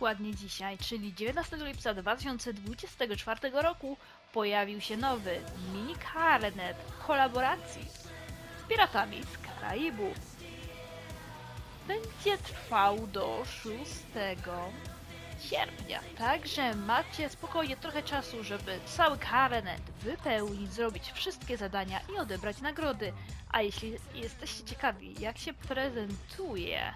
Dokładnie dzisiaj, czyli 19 lipca 2024 roku, pojawił się nowy mini Carnet w kolaboracji z piratami z Karaibu. Będzie trwał do 6 sierpnia, także macie spokojnie trochę czasu, żeby cały Carnet wypełnić, zrobić wszystkie zadania i odebrać nagrody. A jeśli jesteście ciekawi, jak się prezentuje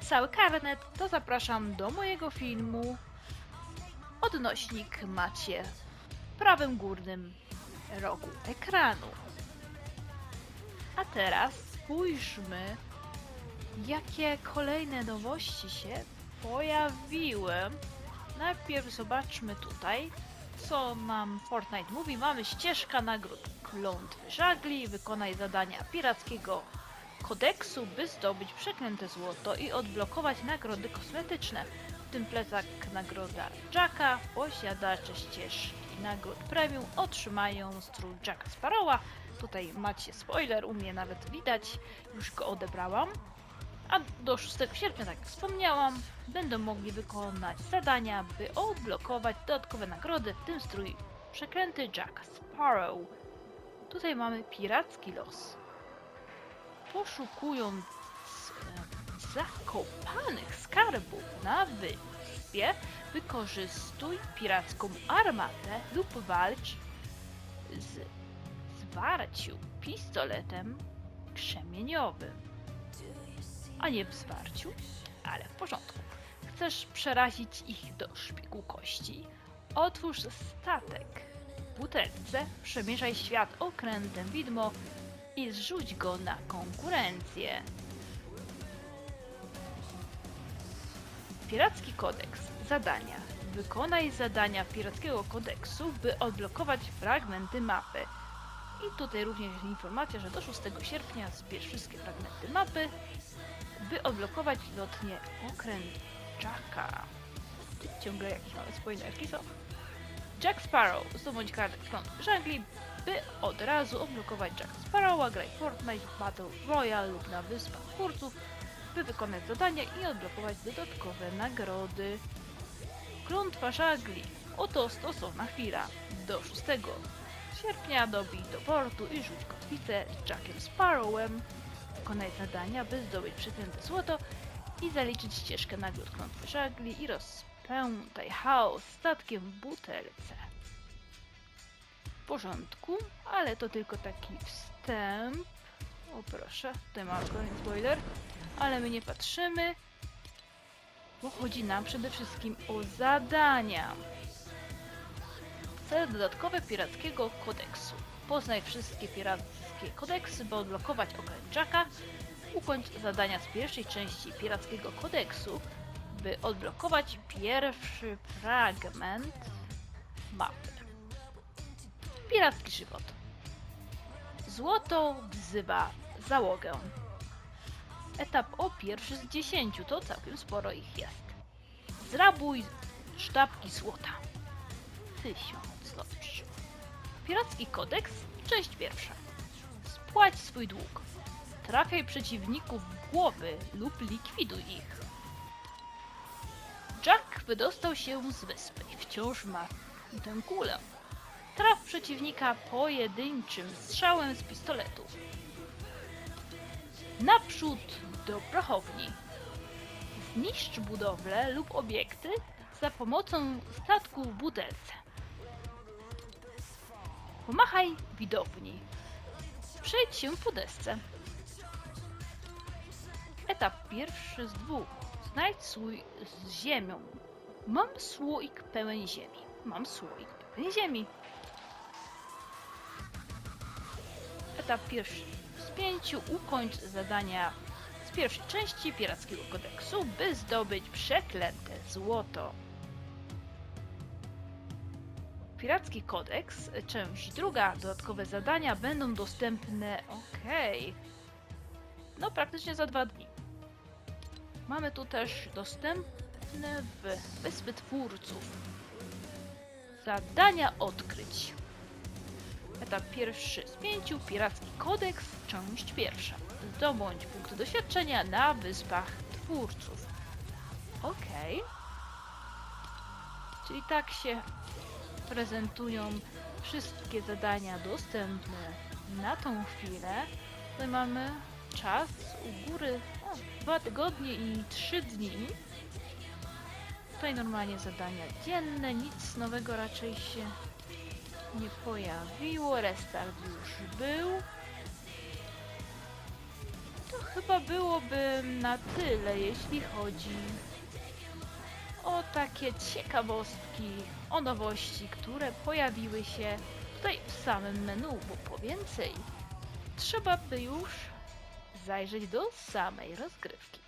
cały karnet, to zapraszam do mojego filmu. Odnośnik macie w prawym górnym rogu ekranu. A teraz spójrzmy, jakie kolejne nowości się pojawiły. Najpierw zobaczmy tutaj, co nam Fortnite mówi. Mamy ścieżka nagród klątwy żagli, wykonaj zadania pirackiego kodeksu, by zdobyć przeklęte złoto i odblokować nagrody kosmetyczne. W tym plecak nagroda Jacka, posiadacze ścieżki nagród premium otrzymają strój Jacka Sparrowa. Tutaj macie spoiler, u mnie nawet widać, już go odebrałam. A do 6 sierpnia, tak jak wspomniałam, będą mogli wykonać zadania, by odblokować dodatkowe nagrody, w tym strój przeklęty Jack Sparrow. Tutaj mamy piracki los poszukując zakopanych skarbów na wyspie, wykorzystuj piracką armatę lub walcz z zwarciu pistoletem krzemieniowym. A nie w zwarciu, ale w porządku. Chcesz przerazić ich do szpiku kości? Otwórz statek w butelce, przemieszaj świat okrętem widmo i zrzuć go na konkurencję. Piracki kodeks. Zadania. Wykonaj zadania pirackiego kodeksu, by odblokować fragmenty mapy. I tutaj również informacja, że do 6 sierpnia zbierz wszystkie fragmenty mapy, by odblokować lotnie okręt Jacka. Ciągle jakieś małe spoilerki są. Jack Sparrow. Zdobądź kartę front żagli, by od razu odblokować Jack Sparrowa, graj Fortnite, Battle Royale lub na Wyspach Twórców, by wykonać zadania i odblokować dodatkowe nagrody. Klątwa. Oto stosowna chwila. Do 6 sierpnia dobij do portu i rzuć kotwicę z Jackiem Sparrowem. Wykonaj zadania, by zdobyć przyklęte złoto i zaliczyć ścieżkę nagród klątwy żagli i rozpętaj chaos statkiem w butelce porządku, ale to tylko taki wstęp. O proszę, tutaj mamy kolejny spoiler, ale my nie patrzymy, bo chodzi nam przede wszystkim o zadania. Cele dodatkowe pirackiego kodeksu. Poznaj wszystkie pirackie kodeksy, by odblokować okręt Jacka. Ukończ zadania z pierwszej części pirackiego kodeksu, by odblokować pierwszy fragment mapy. Piracki żywot. Złoto wzywa załogę. Etap o pierwszy z dziesięciu, to całkiem sporo ich jest. Zrabuj sztabki złota. Tysiąc, dobrze. Piracki kodeks, część pierwsza. Spłać swój dług. Trafiaj przeciwników w głowy lub likwiduj ich. Jack wydostał się z wyspy i wciąż ma tę kulę. Traf przeciwnika pojedynczym strzałem z pistoletu. Naprzód do prochowni. Zniszcz budowlę lub obiekty za pomocą statku w butelce. Pomachaj widowni. Przejdź się po desce. Etap pierwszy z dwóch. Znajdź słój z ziemią. Mam słoik pełen ziemi. Mam słoik pełen ziemi. Etap pierwszy z pięciu ukończ zadania z pierwszej części Pirackiego Kodeksu, by zdobyć przeklęte złoto. Piracki Kodeks, część druga, dodatkowe zadania będą dostępne, okej, no praktycznie za dwa dni. Mamy tu też dostępne w Wyspy Twórców. Zadania odkryć. Etap pierwszy z pięciu, Piracki Kodeks, część pierwsza. Zdobądź punkty doświadczenia na Wyspach Twórców. Okej. Czyli tak się prezentują wszystkie zadania dostępne na tą chwilę. Tutaj mamy czas u góry o, dwa tygodnie i trzy dni. Tutaj normalnie zadania dzienne, nic nowego raczej się nie pojawiło. Restart już był. To chyba byłoby na tyle, jeśli chodzi o takie ciekawostki, o nowości, które pojawiły się tutaj w samym menu, bo po więcej trzeba by już zajrzeć do samej rozgrywki.